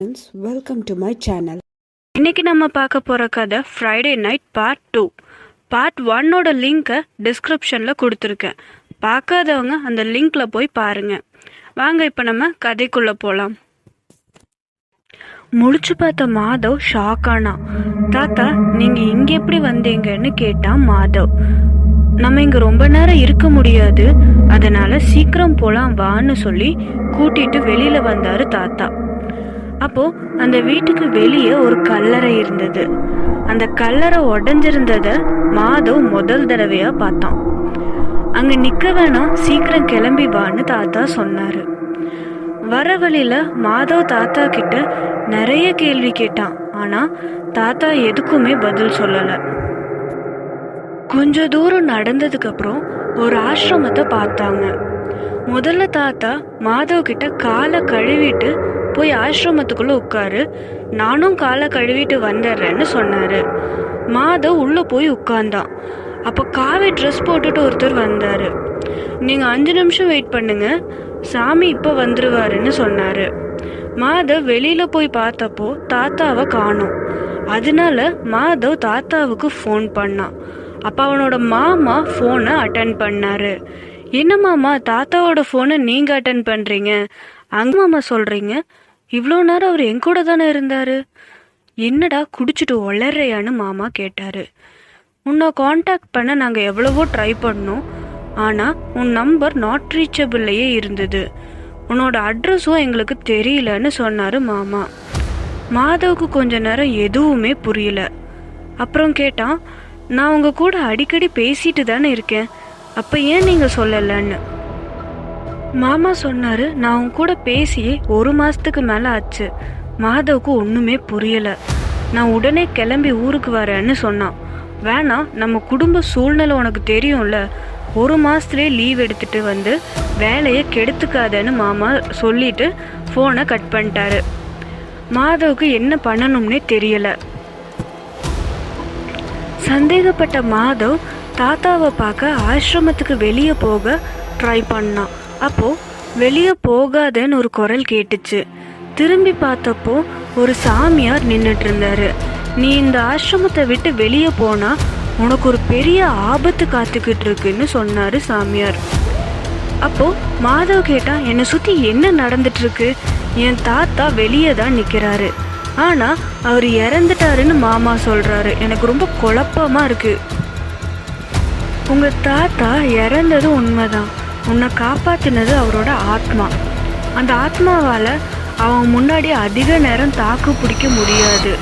Friends welcome to my channel இன்னைக்கு நம்ம பார்க்க போகிற கதை Friday night part two part ஒன்னோட லிங்க்கை டிஸ்கிரிப்ஷனில் கொடுத்துருக்கேன். பார்க்காதவங்க அந்த லிங்க்ல போய் பாருங்க. வாங்க இப்போ நம்ம கதைக்குள்ளே போகலாம் முழிச்சு பார்த்த மாதவ் ஷாக் ஆனான் தாத்தா நீங்கள் இங்கே எப்படி வந்தீங்கன்னு கேட்டான் மாதவ் நம்ம இங்கே ரொம்ப நேரம் இருக்க முடியாது அதனால சீக்கிரம் போகலாம் வான்னு சொல்லி கூட்டிட்டு வெளியில் வந்தாரு தாத்தா. அப்போ அந்த வீட்டுக்கு வெளியே ஒரு கல்லறை இருந்தது. அந்த கல்லறை உடஞ்சிருந்தத மாதவ் முதல் தடவையா பார்த்தான். அங்க நிக்க வேணாம் சீக்கிரம் கிளம்பி வான்னு தாத்தா சொன்னாரு. வர வழியில மாதவ் தாத்தா கிட்ட நிறைய கேள்வி கேட்டான். ஆனா தாத்தா எதுக்குமே பதில் சொல்லல. கொஞ்ச தூரம் நடந்ததுக்கு அப்புறம் ஒரு ஆசிரமத்தை பார்த்தாங்க. முதல்ல தாத்தா மாதவ் கிட்ட காலை கழுவிட்டு போய் ஆசிரமத்துக்குள்ளே உட்காரு. நானும் காலை கழுவிட்டு வந்துடுறேன்னு சொன்னாரு. மாதவ் உள்ளே போய் உட்கார்ந்தான். அப்போ காவி ட்ரெஸ் போட்டுட்டு ஒருத்தர் வந்தார். நீங்கள் அஞ்சு நிமிஷம் வெயிட் பண்ணுங்க. சாமி இப்போ வந்துருவாருன்னு சொன்னார். மாதவ் வெளியில் போய் பார்த்தப்போ தாத்தாவை காணோம். அதனால மாதவ் தாத்தாவுக்கு ஃபோன் பண்ணான். அப்போ அவனோட மாமா ஃபோனை அட்டன் பண்ணார். என்ன மாமா தாத்தாவோட ஃபோனை நீங்கள் அட்டன் பண்ணுறீங்க அங்க மாமா சொல்றீங்க? இவ்வளோ நேரம் அவர் என் கூட தானே இருந்தாரு? என்னடா குடிச்சிட்டு ஒளறையான்னு மாமா கேட்டாரு. உன்னை காண்டாக்ட் பண்ண நாங்கள் எவ்வளவோ ட்ரை பண்ணோம். ஆனால் உன் நம்பர் நாட் ரீச்சபிள்லையே இருந்தது. உன்னோட அட்ரஸும் எங்களுக்கு தெரியலன்னு சொன்னார் மாமா. மாதவுக்கு கொஞ்ச நேரம் எதுவுமே புரியல. அப்புறம் கேட்டான் நான் உங்க கூட அடிக்கடி பேசிட்டு தானே இருக்கேன். அப்போ ஏன் நீங்கள் சொல்லலைன்னு? மாமா சொன்னாரு நான் உன் கூட பேசியே ஒரு மாசத்துக்கு மேல ஆச்சு. மாதவுக்கு ஒண்ணுமே புரியல. நான் உடனே கிளம்பி ஊருக்கு வரேன்னு சொன்னான். வேணாம் நம்ம குடும்ப சூழ்நிலை உனக்கு தெரியும்ல. ஒரு மாசத்துலயே லீவ் எடுத்துட்டு வந்து வேலையை கெடுத்துக்காதன்னு மாமா சொல்லிட்டு ஃபோனை கட் பண்ணிட்டாரு. மாதவுக்கு என்ன பண்ணணும்னே தெரியல. சந்தேகப்பட்ட மாதவ் தாத்தாவை பார்க்க ஆசிரமத்துக்கு வெளியே போக ட்ரை பண்ணான். அப்போ வெளியே போகாதன்னு ஒரு குரல் கேட்டுச்சு. திரும்பி பார்த்தப்போ ஒரு சாமியார் நின்றுட்டு இருந்தாரு நீ இந்த ஆசிரமத்தை விட்டு வெளியே போனா உனக்கு ஒரு பெரிய ஆபத்து காத்துக்கிட்டு இருக்குன்னு சொன்னாரு சாமியார். அப்போ மாதவ் கேட்டா என்னை சுத்தி என்ன நடந்துட்டு இருக்கு என் தாத்தா வெளியே தான் நிக்கிறாரு. ஆனா அவர் இறந்துட்டாருன்னு மாமா சொல்றாரு. எனக்கு ரொம்ப குழப்பமா இருக்கு. உங்க தாத்தா இறந்தது உண்மைதான். உன்னை காப்பாற்றினது அவரோட ஆத்மா. அந்த ஆத்மாவால் அவன் முன்னாடி அதிக நேரம் தாக்கு பிடிக்க முடியாது.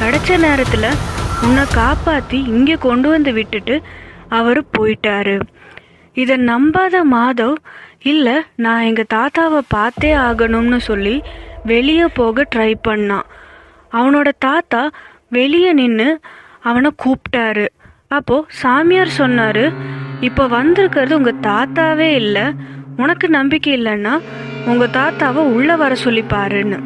கிடைச்ச நேரத்தில் உன்னை காப்பாற்றி இங்கே கொண்டு வந்து விட்டுட்டு அவர் போயிட்டாரு. இதை நம்பாத மாதவ் இல்லை நான் எங்கள் தாத்தாவை பார்த்தே ஆகணும்னு சொல்லி வெளியே போக ட்ரை பண்ணான் அவனோட தாத்தா வெளியே நின்று அவனை கூப்பிட்டாரு. அப்போது சாமியார் சொன்னார் இப்போ வந்திருக்கிறது உங்கள் தாத்தாவே இல்லை. உனக்கு நம்பிக்கை இல்லைன்னா உங்கள் தாத்தாவை உள்ளே வர சொல்லி பாருன்னு.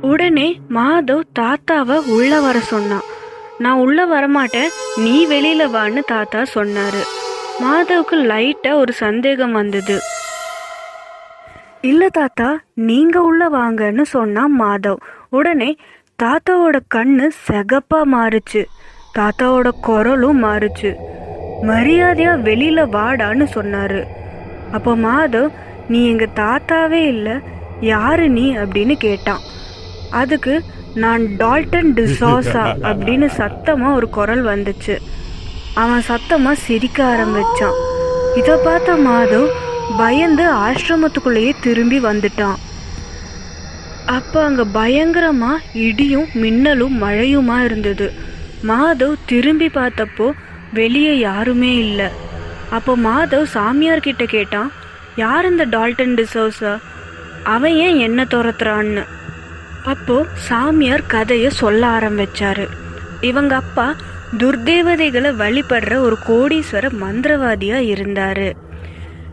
உடனே மாதவ் தாத்தாவை உள்ளே வர சொன்னான் நான் உள்ளே வரமாட்டேன் நீ வெளியில் வான்னு தாத்தா சொன்னார். மாதவுக்கு லைட்டாக ஒரு சந்தேகம் வந்தது. இல்லை தாத்தா நீங்கள் உள்ளே வாங்கன்னு சொன்னான் மாதவ். உடனே தாத்தாவோட கண்ணு செகப்பாக மாறுச்சு. தாத்தாவோட குரலும் மாறுச்சு. மரியாதையா வெளியில வாடான்னு சொன்னாரு. அப்போ மாதவ் நீ எங்க தாத்தாவே இல்லை யாரு நீ? அப்படின்னு கேட்டான். அதுக்கு நான் டால்டன் டிசாசா அப்படின்னு சத்தமா ஒரு குரல் வந்துச்சு. அவன் சத்தமா சிரிக்க ஆரம்பிச்சான். இதை பார்த்த மாதவ் பயந்து ஆசிரமத்துக்குள்ளேயே திரும்பி வந்துட்டான். அப்ப அங்க பயங்கரமா இடியும் மின்னலும் மழையுமா இருந்தது. மாதவ் திரும்பி பார்த்தப்போ வெளியே யாருமே இல்லை. அப்போ மாதவ் சாமியார்கிட்ட கேட்டான் யார் இந்த டால்டன் டிசோசா அவன் ஏன் என்ன துரத்துறான்னு? அப்போ சாமியார் கதையை சொல்ல ஆரம்பிச்சாரு. இவங்க அப்பா துர்தேவதைகளை வழிபடுற ஒரு கோடீஸ்வர மந்திரவாதியா இருந்தாரு.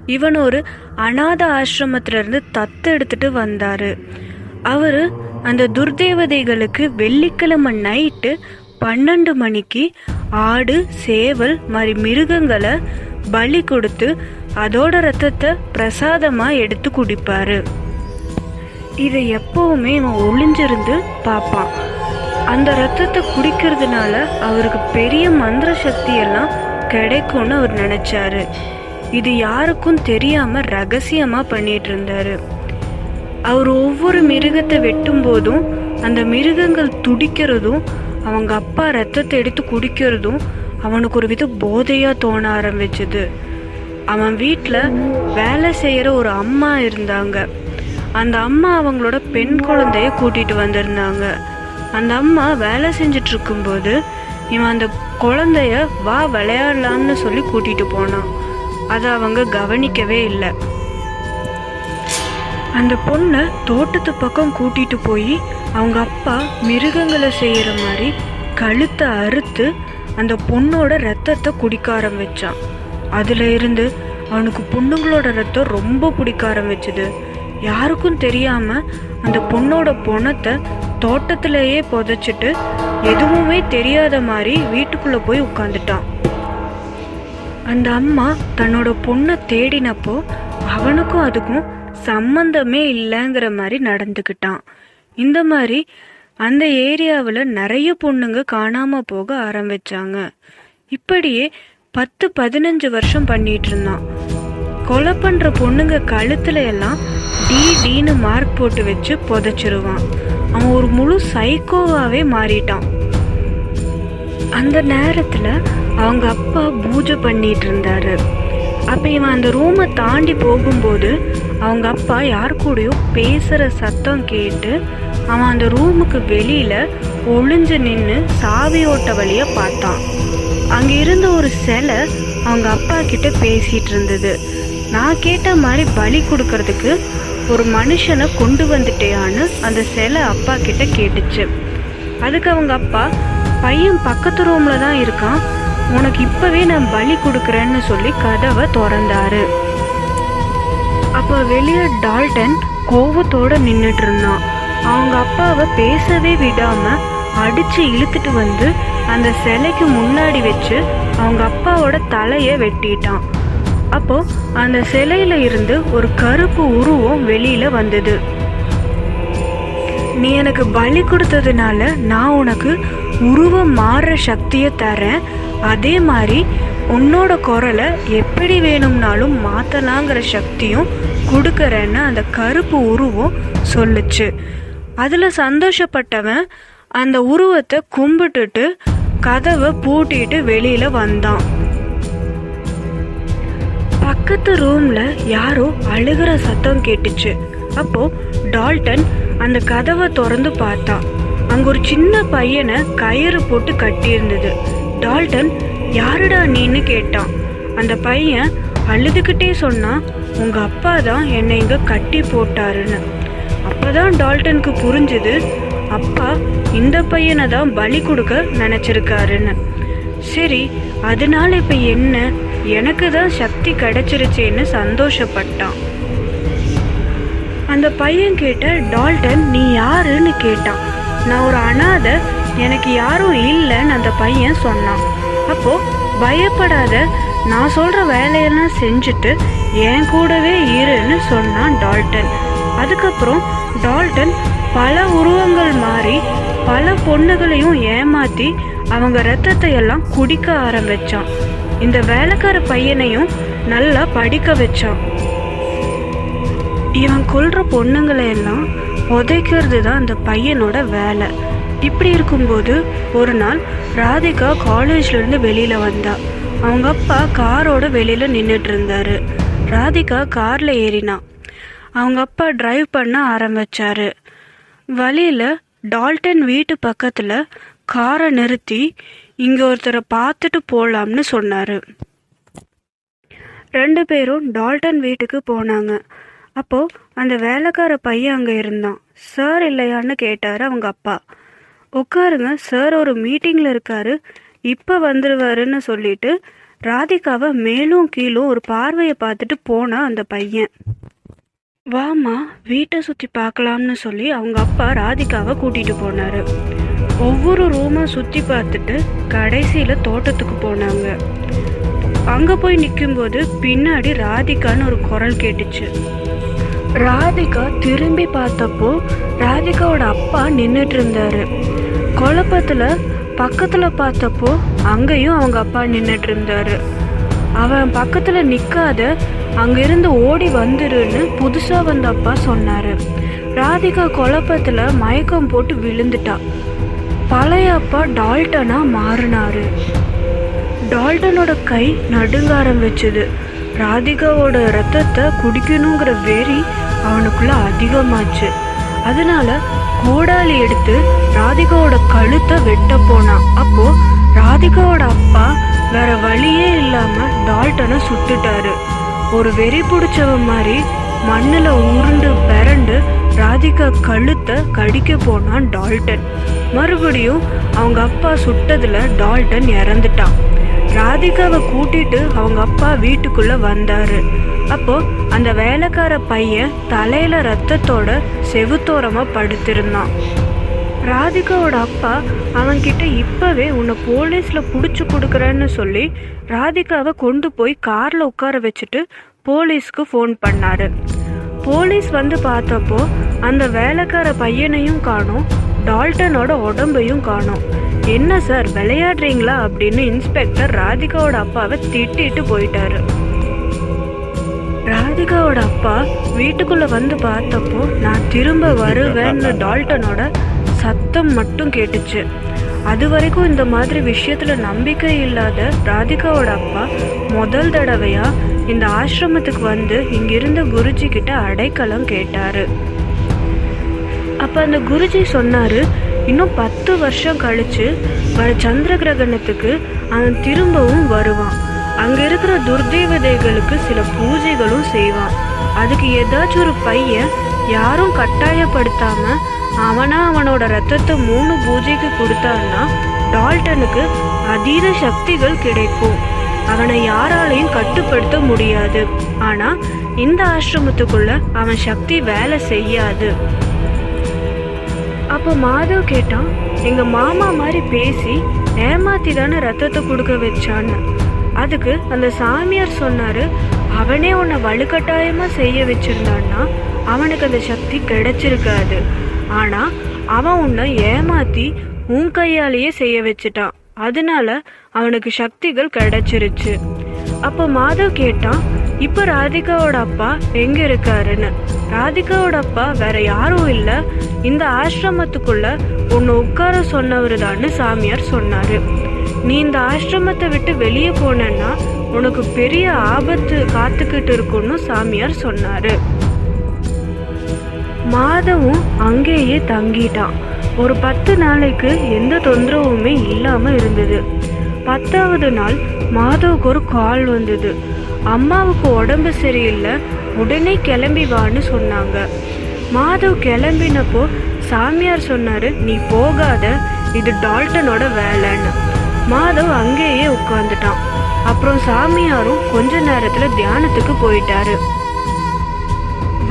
இவன் ஒரு அநாத ஆசிரமத்துல இருந்து தத்து எடுத்துட்டு வந்தாரு. அவரு அந்த துர்தேவதைகளுக்கு வெள்ளிக்கிழமை நைட்டு பன்னெண்டு மணிக்கு ஆடு சேவல் மாதிரி மிருகங்களை பலி கொடுத்து அதோட ரத்தத்தை பிரசாதமாக எடுத்து குடிப்பாரு. இதை எப்பவுமே இவன் ஒளிஞ்சிருந்து பார்ப்பான் அந்த ரத்தத்தை குடிக்கிறதுனால அவருக்கு பெரிய மந்திர சக்தி எல்லாம் கிடைக்கும்னு அவர் நினைச்சாரு. இது யாருக்கும் தெரியாம ரகசியமா பண்ணிட்டு இருந்தாரு அவர் ஒவ்வொரு மிருகத்தை வெட்டும் போதும் அந்த மிருகங்கள் துடிக்கிறதும் அவங்க அப்பா ரத்தத்தை எடுத்து குடிக்கிறதும் அவனுக்கு ஒரு வித போதையாக தோண ஆரம்பிச்சது. அவன் வீட்டில் வேலை செய்கிற ஒரு அம்மா இருந்தாங்க. அந்த அம்மா அவங்களோட பெண் குழந்தைய கூட்டிட்டு வந்திருந்தாங்க. அந்த அம்மா வேலை செஞ்சிட்டு இருக்கும்போது இவன் அந்த குழந்தைய வா விளையாடலான்னு சொல்லி கூட்டிட்டு போனான். அதை அவங்க கவனிக்கவே இல்லை. அந்த பொண்ணை தோட்டத்து பக்கம் கூட்டிட்டு போய் அவங்க அப்பா மிருகங்களை செய்கிற மாதிரி கழுத்தை அறுத்து அந்த பொண்ணோட ரத்தத்தை குடிக்க ஆரம்பித்தான் அதில் இருந்து அவனுக்கு பொண்ணுங்களோட ரத்தம் ரொம்ப பிடிக்க ஆரம்பிச்சது. யாருக்கும் தெரியாமல் அந்த பொண்ணோட பொணத்தை தோட்டத்திலேயே புதைச்சிட்டு எதுவுமே தெரியாத மாதிரி வீட்டுக்குள்ளே போய் உட்காந்துட்டான் அந்த அம்மா தன்னோட பொண்ணை தேடினப்போ அவனுக்கும் அதுக்கும் சம்மந்தமே இல்லைங்கிற மாதிரி நடந்துக்கிட்டான். இந்த மாதிரி அந்த ஏரியாவில் நிறைய பொண்ணுங்க காணாமல் போக ஆரம்பிச்சாங்க. இப்படியே பத்து பதினஞ்சு வருஷம் பண்ணிட்டு இருந்தான். கொலை பண்ணுற பொண்ணுங்க கழுத்துல எல்லாம் டி டின்னு மார்க் போட்டு வச்சு புதைச்சிருவான். அவன் ஒரு முழு சைக்கோவாகவே மாறிட்டான். அந்த நேரத்தில் அவங்க அப்பா பூஜை பண்ணிட்டு இருந்தாரு. அப்போ இவன் அந்த ரூமை தாண்டி போகும்போது அவங்க அப்பா யார் கூடயோ பேசுகிற சத்தம் கேட்டு அவன் அந்த ரூமுக்கு வெளியில் ஒளிஞ்சு நின்று சாவி ஓட்ட பார்த்தான். அங்கே இருந்த ஒரு சிலை அவங்க அப்பா கிட்ட பேசிகிட்டு இருந்தது. நான் கேட்ட மாதிரி பலி கொடுக்கறதுக்கு ஒரு மனுஷனை கொண்டு வந்துட்டேயான்னு அந்த சிலை அப்பா கிட்ட கேட்டுச்சு. அதுக்கு அவங்க அப்பா பையன் பக்கத்து ரூமில் தான் இருக்கான். உனக்கு இப்பவே நான் பலி கொடுக்குறேன்னு சொல்லி கதவை திறந்தாரு. அப்போ வெளியே டால்டன் கோவத்தோட நின்றுட்டு இருந்தான். அவங்க அப்பாவை பேசவே விடாம அடிச்சு இழுத்துட்டு வந்து அந்த சிலைக்கு முன்னாடி வச்சு அவங்க அப்பாவோட தலையை வெட்டிட்டான். அப்போ அந்த சிலையில இருந்து ஒரு கருப்பு உருவம் வெளியில வந்தது. நீ எனக்கு பலி கொடுத்ததுனால நான் உனக்கு உருவம் மாறுற சக்தியை தரேன் அதே மாதிரி உன்னோட குரலை எப்படி வேணும்னாலும் மாற்றலாங்கிற சக்தியும் கொடுக்குறேன்னு அந்த கருப்பு உருவம் சொல்லுச்சு. அதில் சந்தோஷப்பட்டவன் அந்த உருவத்தை கும்பிட்டுட்டு கதவை பூட்டிட்டு வெளியில் வந்தான். பக்கத்து ரூமில் யாரோ அழுகிற சத்தம் கேட்டுச்சு. அப்போ டால்டன் அந்த கதவை திறந்து பார்த்தான் அங்கே ஒரு சின்ன பையனை கயிறு போட்டு கட்டியிருந்தது. டால்டன் யாருடா நீன்னு கேட்டான். அந்த பையன் அழுதுகிட்டே சொன்னான் உங்கள் அப்பா தான் என்னை இங்கே கட்டி போட்டாருன்னு. அப்போ தான் டால்டனுக்கு புரிஞ்சுது அப்பா இந்த பையனை தான் பலி கொடுக்க நினச்சிருக்காருன்னு. சரி அதனால இப்போ என்ன? எனக்கு தான் சக்தி கிடைச்சிருச்சேன்னு சந்தோஷப்பட்டான். அந்த பையன் கேட்ட டால்டன் நீ யாருன்னு? கேட்டான். நான் ஒரு அனாதை எனக்கு யாரும் இல்லைன்னு அந்த பையன் சொன்னான். அப்போ பயப்படாத நான் சொல்ற வேலையெல்லாம் செஞ்சுட்டு என் கூடவே இருன்னு சொன்னான் டால்டன். அதுக்கப்புறம் டால்டன் பல உருவங்கள் மாறி பல பொண்ணுகளையும் ஏமாத்தி அவங்க ரத்தத்தை எல்லாம் குடிக்க ஆரம்பிச்சான். இந்த வேலைக்கார பையனையும் நல்லா படிக்க வச்சான். இவன் கொள்கிற பொண்ணுங்களை எல்லாம் புதைக்கிறது தான் அந்த பையனோட வேலை. இப்படி இருக்கும்போது ஒரு நாள் ராதிகா காலேஜ்லேருந்து வெளியில் வந்தா. அவங்க அப்பா காரோட வெளியில் நின்றுட்டு இருந்தாரு ராதிகா காரில் ஏறினா. அவங்க அப்பா டிரைவ் பண்ண ஆரம்பிச்சாரு. வழியில் டால்டன் வீட்டு பக்கத்தில் காரை நிறுத்தி இங்கே ஒருத்தரை பார்த்துட்டு போகலாம்னு சொன்னார். ரெண்டு பேரும் டால்டன் வீட்டுக்கு போனாங்க. அப்போது அந்த வேலைக்கார பையன் அங்கே இருந்தான். சார் இல்லையான்னு கேட்டார் அவங்க அப்பா. உட்காருங்க. சார் ஒரு மீட்டிங்கில் இருக்காரு. இப்போ வந்துடுவாருன்னு சொல்லிட்டு ராதிகாவை மேலும் கீழும் ஒரு பார்வையை பார்த்துட்டு போனா அந்த பையன். வாமா வீட்டை சுற்றி பார்க்கலாம்னு சொல்லி அவங்க அப்பா ராதிகாவை கூட்டிட்டு போனார். ஒவ்வொரு ரூமும் சுற்றி பார்த்துட்டு கடைசியில் தோட்டத்துக்கு போனாங்க. அங்கே போய் நிற்கும்போது பின்னாடி ராதிகான்னு ஒரு குரல் கேட்டுச்சு. ராதிகா திரும்பி பார்த்தப்போ ராதிகாவோட அப்பா நின்றுட்டு இருந்தாரு குழப்பத்தில் பக்கத்தில் பார்த்தப்போ அங்கேயும் அவங்க அப்பா நின்றுட்டு இருந்தாரு அவன் பக்கத்தில் நிற்காத அங்கிருந்து ஓடி வந்துருன்னு புதுசாக வந்த அப்பா சொன்னார். ராதிகா குழப்பத்தில் மயக்கம் போட்டு விழுந்துட்டா. பழைய அப்பா டால்டனாக மாறினார். டால்டனோட கை நடுங்க ஆரம்பிச்சது ராதிகாவோட ரத்தத்தை குடிக்கணுங்கிற வெறி அவனுக்குள்ள அதிகமாச்சு. அதனால கோடாலி எடுத்து ராதிகாவோட கழுத்தை வெட்ட போனான் அப்போ ராதிகாவோட அப்பா வேற வழியே இல்லாம டால்டனை சுட்டுட்டாரு. ஒரு வெறி பிடிச்சவன் மாதிரி மண்ணில் உருண்டு பிறண்டு ராதிகா கழுத்தை கடிக்க போனான் டால்டன். மறுபடியும் அவங்க அப்பா சுட்டதில் டால்டன் இறந்துட்டான். ராதிகாவை கூட்டிட்டு அவங்க அப்பா வீட்டுக்குள்ள வந்தாரு. அப்போ அந்த வேலைக்கார பையன் தலையில ரத்தத்தோட செவுத்தோரமா படுத்திருந்தான். ராதிகாவோட அப்பா அவன்கிட்ட இப்பவே உன்னை போலீஸ்ல புடிச்சு கொடுக்குறேன்னு சொல்லி ராதிகாவை கொண்டு போய் கார்ல உட்கார வச்சுட்டு போலீஸ்க்கு ஃபோன் பண்ணாரு. போலீஸ் வந்து பார்த்தப்போ அந்த வேலைக்கார பையனையும் காணோம் டால்டனோட உடம்பையும் காணும். என்ன சார் விளையாடுறீங்களா? அப்படின்னு இன்ஸ்பெக்டர் ராதிகாவோட அப்பாவை திட்டிட்டு போயிட்டாரு. ராதிகாவோட அப்பா வீட்டுக்குள்ள வந்து பார்த்தப்போ நான் திரும்ப வருவேன்னு டால்டனோட சத்தம் மட்டும் கேட்டுச்சு. அது வரைக்கும் இந்த மாதிரி விஷயத்துல நம்பிக்கை இல்லாத ராதிகாவோட அப்பா முதல் தடவையா இந்த ஆசிரமத்துக்கு வந்து இங்கிருந்த குருஜி கிட்ட அடைக்கலம் கேட்டாரு. அப்ப அந்த குருஜி சொன்னாரு இன்னும் பத்து வருஷம் கழிச்சு வர சந்திர கிரகணத்துக்கு அவன் திரும்பவும் வருவான். அங்க இருக்கிற துர்தேவதைகளுக்கு சில பூஜைகளும் செய்வான். அதுக்கு ஏதாச்சும் ஒரு பையன் யாரும் கட்டாயப்படுத்தாம அவனா அவனோட ரத்தத்தை மூணு பூஜைக்கு கொடுத்தான்னா டால்டனுக்கு அதீத சக்திகள் கிடைக்கும். அவனை யாராலையும் கட்டுப்படுத்த முடியாது. ஆனா இந்த ஆசிரமத்துக்குள்ள அவன் சக்தி வேலை செய்யாது. அப்போ மாதவ் கேட்டான் எங்க மாமா மாதிரி பேசி ஏமாத்தி தானே ரத்தத்தை கொடுக்க வச்சான்னு? அதுக்கு அந்த சாமியார் சொன்னாரு அவனே உன்னை வலுக்கட்டாயமா செய்ய வச்சிருந்தான்னா அவனுக்கு அந்த சக்தி கிடைச்சிருக்காது. ஆனா அவன் உன்னை ஏமாத்தி உன் கையாலேயே செய்ய வச்சுட்டான். அதனால அவனுக்கு சக்திகள் கிடைச்சிருச்சு. அப்போ மாதவ் கேட்டான் இப்போ ராதிகாவோட அப்பா எங்க இருக்காருன்னு? ராதிகாவோட அப்பா வேற யாரும் இல்ல. இந்த ஆசிரமத்துக்குள்ள உன்னை உட்கார சொன்னவர் சாமியார் சொன்னாரு. நீ இந்த ஆசிரமத்தை விட்டு வெளியே போனேன்னா உனக்கு பெரிய ஆபத்து காத்துக்கிட்டு இருக்கும்னு சாமியார் சொன்னாரு. மாதவும் அங்கேயே தங்கிட்டான். ஒரு பத்து நாளைக்கு எந்த தொந்தரவுமே இல்லாம இருந்தது. பத்தாவது நாள் மாதவுக்கு ஒரு கால் வந்தது. அம்மாவுக்கு உடம்பு சரியில்லை உடனே கிளம்பி வான்னு சொன்னாங்க. மாதவ் கிளம்பினப்போ சாமியார் சொன்னாரு நீ போகாத இது டால்டனோட வேலைன்னு. மாதவ் அங்கேயே உட்காந்துட்டான் அப்புறம் சாமியாரும் கொஞ்ச நேரத்துல தியானத்துக்கு போயிட்டாரு.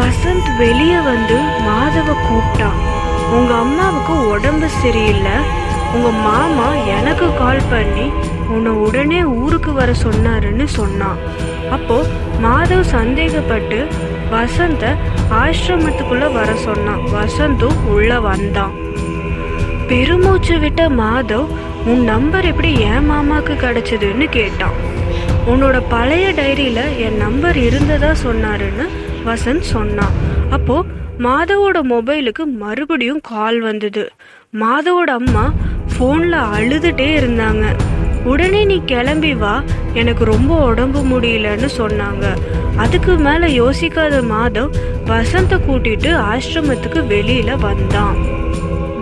வசந்த் வெளியே வந்து மாதவ கூப்பிட்டான். உங்க அம்மாவுக்கு உடம்பு சரியில்லை. உங்க மாமா எனக்கு கால் பண்ணி உன்னை உடனே ஊருக்கு வர சொன்னாருன்னு சொன்னான். அப்போ மாதவ் சந்தேகப்பட்டு வசந்த ஆசிரமத்துக்குள்ள வர சொன்னான். வசந்தும் உள்ள வந்தான். பெருமூச்சு விட்ட மாதவ் உன் நம்பர் எப்படி என் மாமாக்கு கிடைச்சதுன்னு கேட்டான். உன்னோட பழைய டைரியில என் நம்பர் இருந்ததா சொன்னாருன்னு வசந்த் சொன்னான். அப்போ மாதவோட மொபைலுக்கு மறுபடியும் கால் வந்தது. மாதவோட அம்மா ஃபோனில் அழுதுகிட்டே இருந்தாங்க. உடனே நீ கிளம்பி வா. எனக்கு ரொம்ப உடம்பு முடியலன்னு சொன்னாங்க. அதுக்கு மேலே யோசிக்காத மாதவ் வசந்தை கூட்டிட்டு ஆசிரமத்துக்கு வெளியில் வந்தான்.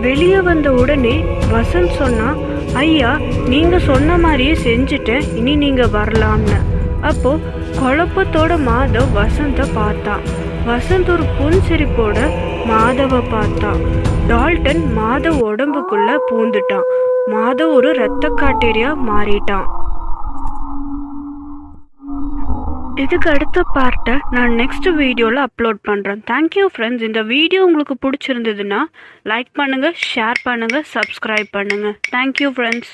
வெளியே வந்த உடனே வசந்த் சொன்னா ஐயா நீங்கள் சொன்ன மாதிரியே செஞ்சுட்டேன். இனி நீங்கள் வரலாம்னு. அப்போது குழப்பத்தோட மாதவ் வசந்த பார்த்தான் வசந்த் ஒரு புன்சிரிப்போட மாதவை பார்த்தான் டால்டன் மாதவ் உடம்புக்குள்ள பூந்துட்டான். மாதவ் ஒரு ரத்த காட்டேரியா மாறிட்டான். இதுக்கு அடுத்த பார்ட்டை நான் நெக்ஸ்ட் வீடியோவில் அப்லோட் பண்ணுறேன் தேங்க்யூ ஃப்ரெண்ட்ஸ் இந்த வீடியோ உங்களுக்கு பிடிச்சிருந்ததுன்னா லைக் பண்ணுங்கள் ஷேர் பண்ணுங்கள் சப்ஸ்கிரைப் பண்ணுங்கள் தேங்க்யூ ஃப்ரெண்ட்ஸ்